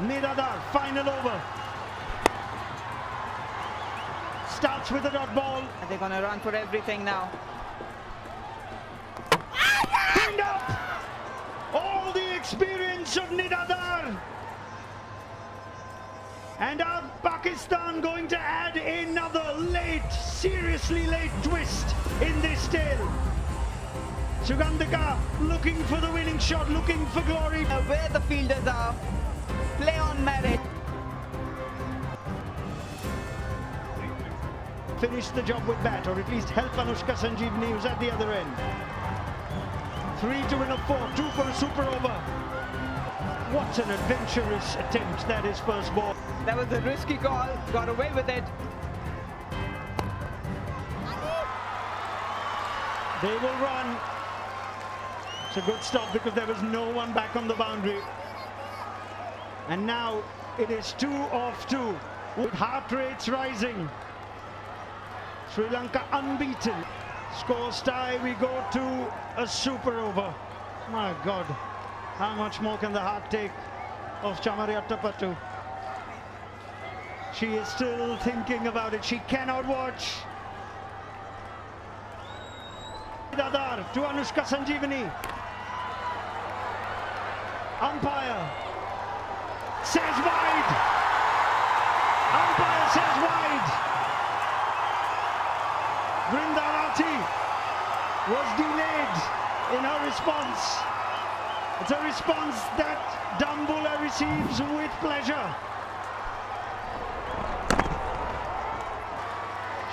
Miradar, final over. Starts with a dot ball. And they're going to run for everything now. Pinned up. All the experience of Nidadar. And are Pakistan going to add another late, seriously late twist in this tale? Sugandhika looking for the winning shot, looking for glory. Now Where the fielders are, play on merit. Finish the job with bat, or at least help Anushka Sanjeevani, who's at the other end. Three to win a four, two for a super over. What an adventurous attempt that is first ball. That was a risky call, got away with it. They will run. It's a good stop because there was no one back on the boundary. And now it is two off two with heart rates rising. Sri Lanka unbeaten. Scores tie, we go to a super over. My God, how much more can the heart take of Chamariattapattu? She is still thinking about it. She cannot watch. Dadar to Anushka Sanjeevani. Umpire says wide. Umpire says wide. Brindarati was delayed in her response. It's a response that Dambula receives with pleasure.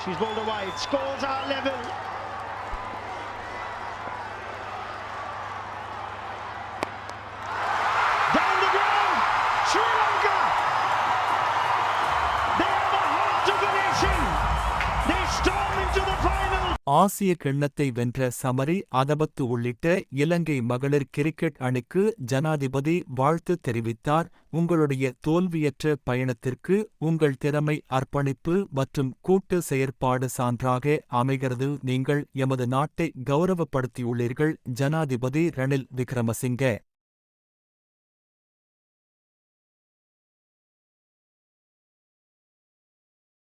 She's bowled wide. Scores are level. ஆசிய கிண்ணத்தை வென்ற சமரி அதபத்து உள்ளிட்ட இலங்கை மகளிர் cricket அணிக்கு ஜனாதிபதி வாழ்த்து தெரிவித்தார். உங்களுடைய தோல்வியற்ற பயணத்திற்கு உங்கள் திறமை அர்ப்பணிப்பு மற்றும் கூட்டு செயற்பாடு சான்றாக அமைகிறது. நீங்கள் எமது நாட்டை கௌரவப்படுத்தியுள்ளீர்கள். ஜனாதிபதி ரணில் விக்ரமசிங்கே.